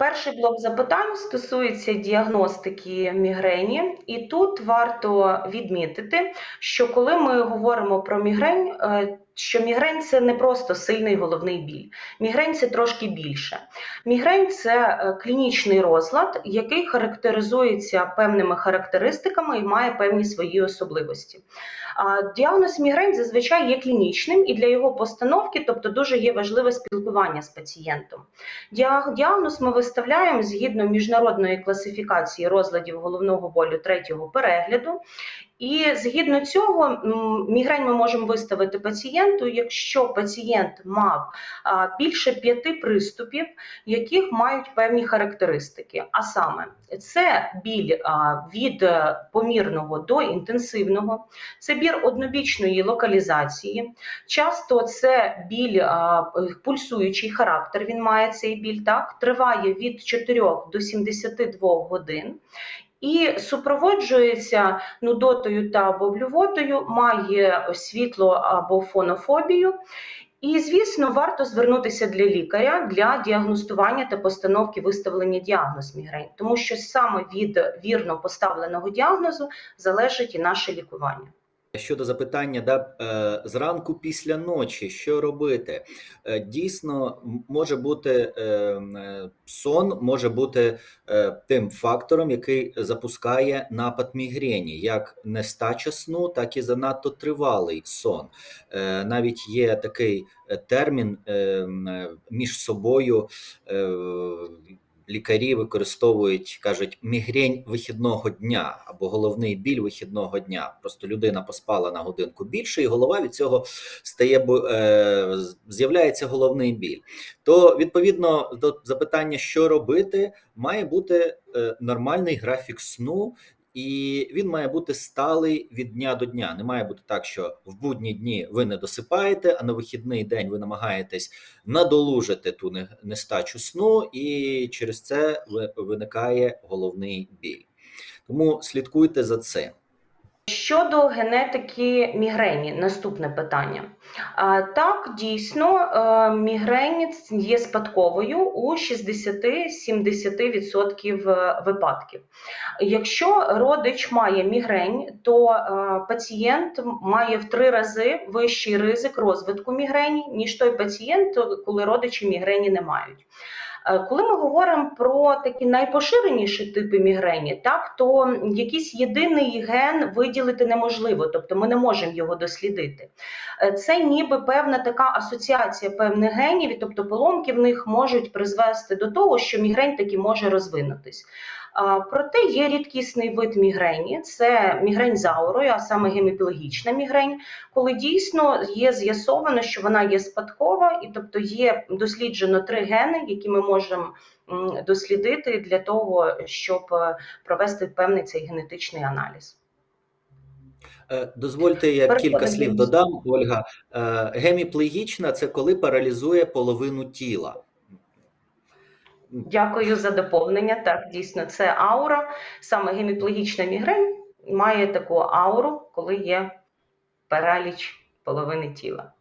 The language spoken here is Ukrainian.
Перший блок запитань стосується діагностики мігрені, і тут варто відмітити, що коли ми говоримо про мігрень, е, що мігрень це не просто сильний головний біль. Мігрень це трошки більше. Мігрень це е, клінічний розлад, який характеризується певними характеристиками і має певні свої особливості. Діагноз мігрень зазвичай є клінічним, і для його постановки, тобто дуже є важливе спілкування з пацієнтом. Діагноз ми виставляємо згідно міжнародної класифікації розладів головного болю третього перегляду. І згідно цього, мігрень ми можемо виставити пацієнту, якщо пацієнт мав більше п'яти приступів, яких мають певні характеристики. А саме, це біль від е, помірного до інтенсивного, це біль однобічної локалізації. Часто це біль пульсуючий характер. Він має цей біль, так триває від 4 до 72 годин. І супроводжується нудотою та або блювотою, має світло або фонофобію. І, звісно, варто звернутися для лікаря для діагностування та постановки виставлення діагноз мігрень, тому що саме від вірно поставленого діагнозу залежить і наше лікування. Щодо запитання, да, е, зранку після ночі, що робити? Е, Дійсно, може бути е, сон, може бути тим фактором, який запускає напад мігрені, як нестача сну, так і занадто тривалий сон. Навіть є такий термін між собою. Лікарі використовують, кажуть, мігрень вихідного дня або головний біль вихідного дня. Просто людина поспала на годинку більше, і голова від цього стає е, з'являється головний біль. То відповідно до запитання, що робити, має бути е, нормальний графік сну. І він має бути сталий від дня до дня. Не має бути так, що в будні дні ви не досипаєте, а на вихідний день ви намагаєтесь надолужити ту не- нестачу сну, і через це ви- виникає головний біль. Тому слідкуйте за цим. Щодо генетики мігрені, наступне питання. Так, дійсно, е, мігрень є спадковою у 60-70% випадків. Якщо родич має мігрень, то е, пацієнт має в три рази вищий ризик розвитку мігрені, ніж той пацієнт, коли родичі мігрені не мають. Е, Коли ми говоримо про такі найпоширеніші типи мігрені, так то якийсь єдиний ген виділити неможливо, тобто ми не можемо його дослідити. Е, Це ніби певна така асоціація певних генів, тобто поломки в них можуть призвести до того, що мігрень таки може розвинутись. Проте є рідкісний вид мігрені, це мігрень з аурою, а саме геміплегічна мігрень, коли дійсно є з'ясовано, що вона є спадкова, і тобто є досліджено три гени, які ми можемо дослідити для того, щоб е, провести певний цей генетичний аналіз. Е, Дозвольте, я кілька слів додам, Ольга. Е, Геміплегічна це коли паралізує половину тіла. Дякую за доповнення. Так, дійсно, це аура. Саме геміплогічна мігрень має таку ауру, коли є параліч половини тіла.